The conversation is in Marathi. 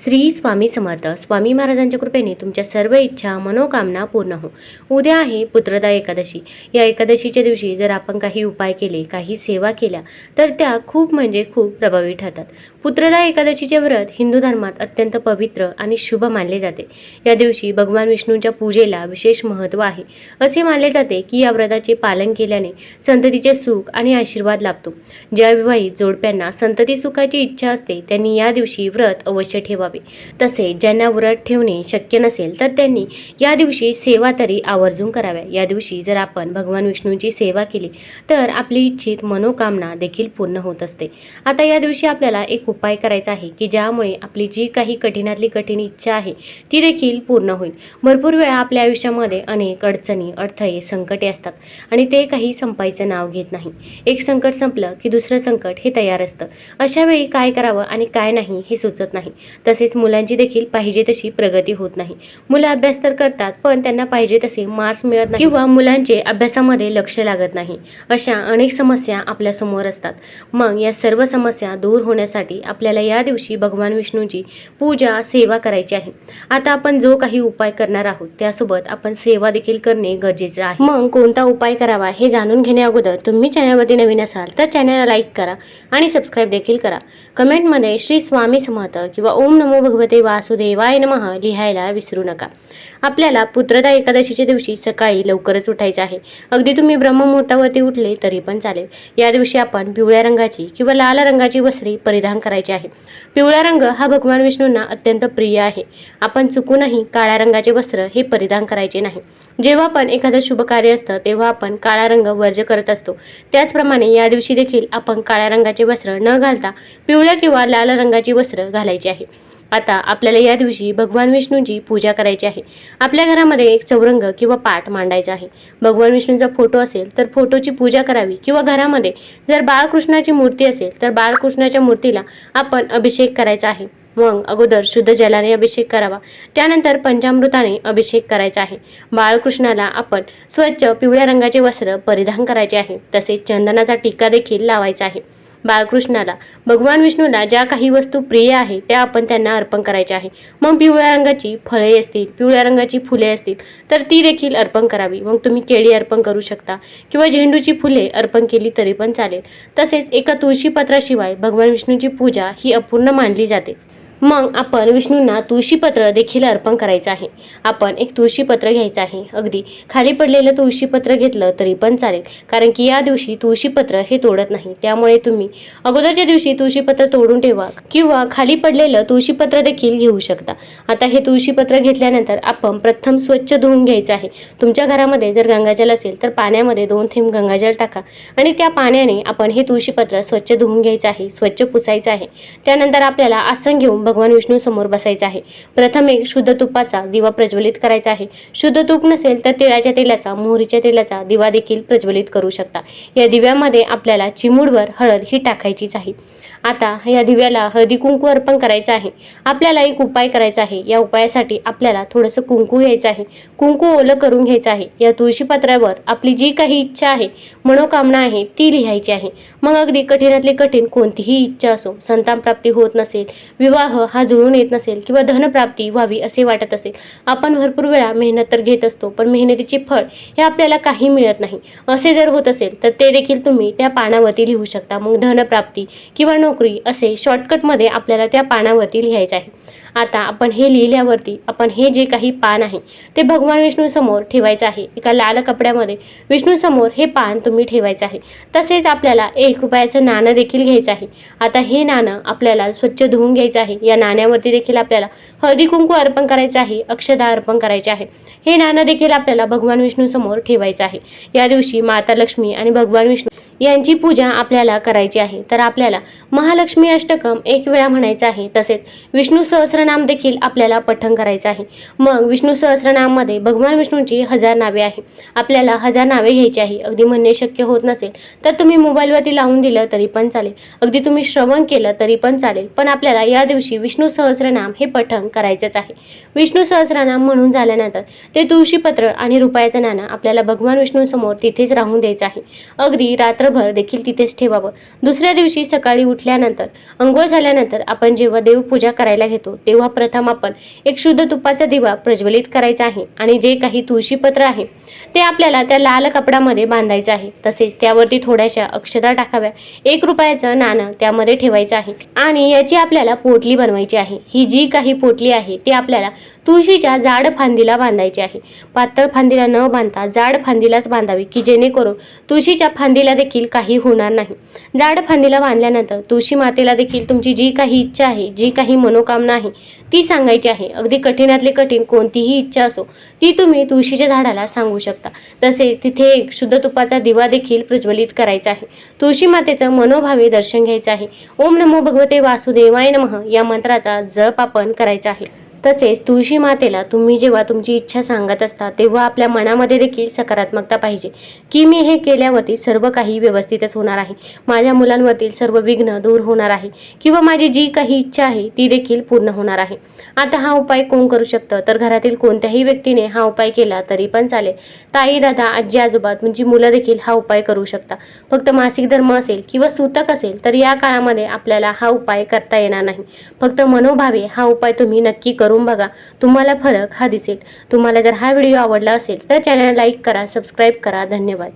श्री स्वामी समर्थ. स्वामी महाराजांच्या कृपेने तुमच्या सर्व इच्छा मनोकामना पूर्ण हो. उद्या आहे पुत्रदा एकादशी. या एकादशीच्या दिवशी जर आपण काही उपाय केले काही सेवा केल्या तर त्या खूप म्हणजे खूप प्रभावी ठरतात. पुत्रदा एकादशीचे व्रत हिंदू धर्मात अत्यंत पवित्र आणि शुभ मानले जाते. या दिवशी भगवान विष्णूंच्या पूजेला विशेष महत्त्व आहे. असे मानले जाते की या व्रताचे पालन केल्याने संततीचे सुख आणि आशीर्वाद लाभतो. ज्या विवाहित जोडप्यांना संतती सुखाची इच्छा असते त्यांनी या दिवशी व्रत अवश्य ठेवा ठेवावे तसे ज्यांना व्रत ठेवणे शक्य नसेल तर त्यांनी या दिवशी सेवा तरी आवर्जून कराव्या. या दिवशी जर आपण भगवान विष्णूंची सेवा केली तर आपली इच्छित मनोकामना देखील पूर्ण होत असते. आता या दिवशी आपल्याला एक उपाय करायचा आहे की ज्यामुळे आपली जी काही कठीणातली कठीण इच्छा आहे ती देखील पूर्ण होईल. भरपूर वेळा आपल्या आयुष्यामध्ये अनेक अडचणी अडथळे संकटे असतात आणि ते काही संपायचं नाव घेत नाही. एक संकट संपलं की दुसरं संकट हे तयार असतं. अशा वेळी काय करावं आणि काय नाही हे सुचत नाही. तसेच मुलांची देखील पाहिजे तशी प्रगती होत नाही. मुलं अभ्यास तर करतात पण त्यांना पाहिजे तसे मार्क्स मिळत नाही किंवा मुलांचे अभ्यासामध्ये लक्ष लागत नाही. अशा अनेक समस्या आपल्यासमोर असतात. मग या सर्व समस्या दूर होण्यासाठी आपल्याला या दिवशी भगवान विष्णूंची पूजा सेवा करायची आहे. आता आपण जो काही उपाय करणार आहोत त्यासोबत आपण सेवा देखील करणे गरजेचे आहे. मग कोणता उपाय करावा हे जाणून घेण्या अगोदर तुम्ही चॅनलवरती नवीन असाल तर चॅनलला लाईक करा आणि सबस्क्राईब देखील करा. कमेंटमध्ये श्री स्वामी समर्थ किंवा ओम नमो भगवते वासुदेवाय नमः. लिहायला विसरू नका. आपल्याला पुत्रदा एकादशीच्या दिवशी सकाळी लवकरच उठायचं आहे. अगदी तुम्ही ब्रह्ममुहूर्तावरती उठले तरी पण चालेल. या दिवशी आपण पिवळ्या रंगाची किंवा लाल रंगाची वस्त्री परिधान करायची आहे. पिवळा रंग हा भगवान विष्णूंना अत्यंत प्रिय आहे. आपण चुकूनही काळ्या रंगाचे वस्त्र हे परिधान करायचे नाही. जेव्हा पण एखादं शुभ कार्य असतं तेव्हा आपण काळा रंग वर्ज करत असतो. त्याचप्रमाणे या दिवशी देखील आपण काळ्या रंगाचे वस्त्र न घालता पिवळ्या किंवा लाल रंगाची वस्त्र घालायची आहे. आता आपल्याला या दिवशी भगवान विष्णूंची पूजा करायची आहे. आपल्या घरामध्ये एक चौरंग किंवा पाठ मांडायचा आहे. भगवान विष्णूंचा फोटो असेल तर फोटोची पूजा करावी किंवा घरामध्ये जर बाळकृष्णाची मूर्ती असेल तर बाळकृष्णाच्या मूर्तीला आपण अभिषेक करायचा आहे. मग अगोदर शुद्ध जलाने अभिषेक करावा. त्यानंतर पंचामृताने अभिषेक करायचा आहे. बाळकृष्णाला आपण स्वच्छ पिवळ्या रंगाचे वस्त्र परिधान करायचे आहे. तसेच चंदनाचा टिक्का देखील लावायचा आहे. बाळकृष्णाला भगवान विष्णूला ज्या काही वस्तू प्रिय आहे त्या आपण त्यांना अर्पण करायच्या आहे. मग पिवळ्या रंगाची फळे असतील पिवळ्या रंगाची फुले असतील तर ती देखील अर्पण करावी. मग तुम्ही केळी अर्पण करू शकता किंवा झेंडूची फुले अर्पण केली तरी पण चालेल. तसेच एका तुळशीपत्राशिवाय भगवान विष्णूची पूजा ही अपूर्ण मानली जाते. मग आपण विष्णूंना तुळशीपत्र देखील अर्पण करायचं आहे. आपण एक तुळशीपत्र घ्यायचं आहे. अगदी खाली पडलेलं तुळशीपत्र घेतलं तरी पण चालेल. कारण की या दिवशी तुळशीपत्र हे तोडत नाही. त्यामुळे तुम्ही अगोदरच्या दिवशी तुळशीपत्र तोडून ठेवा किंवा खाली पडलेलं तुळशीपत्र देखील घेऊ शकता. आता हे तुळशीपत्र घेतल्यानंतर आपण प्रथम स्वच्छ धुवून घ्यायचं आहे. तुमच्या घरामध्ये जर गंगाजल असेल तर पाण्यामध्ये दोन थेंब गंगाजल टाका आणि त्या पाण्याने आपण हे तुळशीपत्र स्वच्छ धुवून घ्यायचं आहे. स्वच्छ पुसायचं आहे. त्यानंतर आपल्याला आसन घेऊन भगवान विष्णू समोर बसायचं आहे. प्रथम एक शुद्ध तुपाचा दिवा प्रज्वलित करायचा आहे. शुद्ध तूप नसेल तर तिळाच्या तेलाचा मोहरीच्या तेलाचा दिवा देखील प्रज्वलित करू शकता. या दिव्यामध्ये आपल्याला चिमूडभर हळद ही टाकायचीच आहे. आता या दिव्याला हळदी कुंकू अर्पण करायचं आहे. आपल्याला एक उपाय करायचा आहे. या उपायासाठी आपल्याला थोडंसं कुंकू घ्यायचं आहे. कुंकू ओलं करून घ्यायचं आहे. या तुळशीपत्रावर आपली जी काही इच्छा आहे मनोकामना आहे ती लिहायची आहे. मग अगदी कठीणातली कठीण कोणतीही इच्छा असो संतान प्राप्ती होत नसेल विवाह हा जुळून येत नसेल किंवा धनप्राप्ती व्हावी असे वाटत असेल आपण भरपूर वेळा मेहनत तर घेत असतो पण मेहनतीचे फळ हे आपल्याला काही मिळत नाही. असे जर होत असेल तर ते देखील तुम्ही त्या पानावरती लिहू शकता. मग धनप्राप्ती किंवा नोकरी असे शॉर्टकटमध्ये आपल्याला त्या पानावरती लिहायचं आहे. आता आपण हे लिहिल्यावरती आपण हे जे काही पान आहे ते भगवान विष्णू समोर ठेवायचं आहे. एका लाल कपड्यामध्ये विष्णू समोर हे पान तुम्ही ठेवायचं आहे. तसेच आपल्याला एक रुपयाचं नाणं देखील घ्यायचं आहे. आता हे नाणं आपल्याला स्वच्छ धुवून घ्यायचं आहे. या नाण्यावरती देखील आपल्याला हळदी कुंकू अर्पण करायचं आहे अक्षदा अर्पण करायचे आहे. हे नाणं देखील आपल्याला भगवान विष्णू समोर ठेवायचं आहे. या दिवशी माता लक्ष्मी आणि भगवान विष्णू यांची पूजा आपल्याला करायची आहे. तर आपल्याला महालक्ष्मी अष्टकम एक वेळा म्हणायचं आहे. तसेच विष्णू सहस्रनाम देखील आपल्याला पठण करायचं आहे. मग विष्णू सहस्रनाममध्ये भगवान विष्णूंची हजार नावे आहे. आपल्याला हजार नावे घ्यायची आहे. अगदी म्हणणे शक्य होत नसेल तर तुम्ही मोबाईलवरती लावून दिलं तरी पण चालेल. अगदी तुम्ही श्रवण केलं तरी पण चालेल. पण आपल्याला या दिवशी विष्णू सहस्रनाम हे पठण करायचंच आहे. विष्णू सहस्रनाम म्हणून झाल्यानंतर ते तुळशीपत्र आणि रुपयाचं नाणं आपल्याला भगवान विष्णूसमोर तिथेच राहून द्यायचं आहे. अगदी रात्र रात्रभर देखील तिथेच ठेवावं. दुसऱ्या दिवशी सकाळी उठल्यानंतर अंघोळ झाल्यानंतर आपण जेव्हा देवपूजा करायला घेतो तेव्हा प्रथम आपण एक शुद्ध तुपाचा दिवा प्रज्वलित करायचा आहे आणि जे काही तुळशीपत्र आहे ते आपल्याला त्या लाल कपडामध्ये बांधायचं आहे. तसेच त्यावरती थोड्याशा अक्षता टाकाव्या. एक रुपयाचं नाणं त्यामध्ये ठेवायचं आहे आणि याची आपल्याला पोटली बनवायची आहे. ही जी काही पोटली आहे ती आपल्याला तुळशीच्या जाड फांदीला बांधायची आहे. पातळ फांदीला न बांधता जाड फांदीलाच बांधावी की जेणेकरून तुळशीच्या फांदीला देखील काही होणार नाही. जाड फांदीला बांधल्यानंतर तुळशी मातेला देखील तुमची जी काही इच्छा आहे जी काही मनोकामना आहे ती सांगायची आहे. अगदी कठीणातली कठीण कोणतीही इच्छा असो ती तुम्ही तुळशीच्या झाडाला सांगू शकता. तसेच तिथे एक शुद्ध तुपाचा दिवा देखील प्रज्वलित करायचा आहे. तुळशी मातेचं मनोभावे दर्शन घ्यायचं आहे. ओम नमो भगवते वासुदेवाय नमः या मंत्राचा जप आपण करायचा आहे. तसेच तुळशी मातेला तुम्ही जेव्हा तुमची इच्छा सांगत असता तेव्हा आपल्या मनामध्ये देखील सकारात्मकता पाहिजे. की मी हे केल्यावरती सर्व काही व्यवस्थितच होणार आहे. माझ्या मुलांवरील सर्व विघ्न दूर होणार आहे. किंवा माझी जी काही इच्छा आहे ती देखील पूर्ण होणार आहे. आता हा उपाय कोण करू शकतं? तर घरातील कोणत्याही व्यक्तीने हा उपाय केला तरी पण चालेल. ताई दादा आजी आजोबा तुमची मुलं देखील हा उपाय करू शकता. फक्त मासिक धर्म असेल किंवा सूतक असेल तर या काळामध्ये आपल्याला हा उपाय करता येणार नाही. फक्त मनोभावे हा उपाय तुम्ही नक्की करून बघा. तुम्हाला फरक हा दिसेल. तुम्हाला जर हा व्हिडिओ आवडला असेल तर चॅनल लाईक करा सबस्क्राईब करा. धन्यवाद.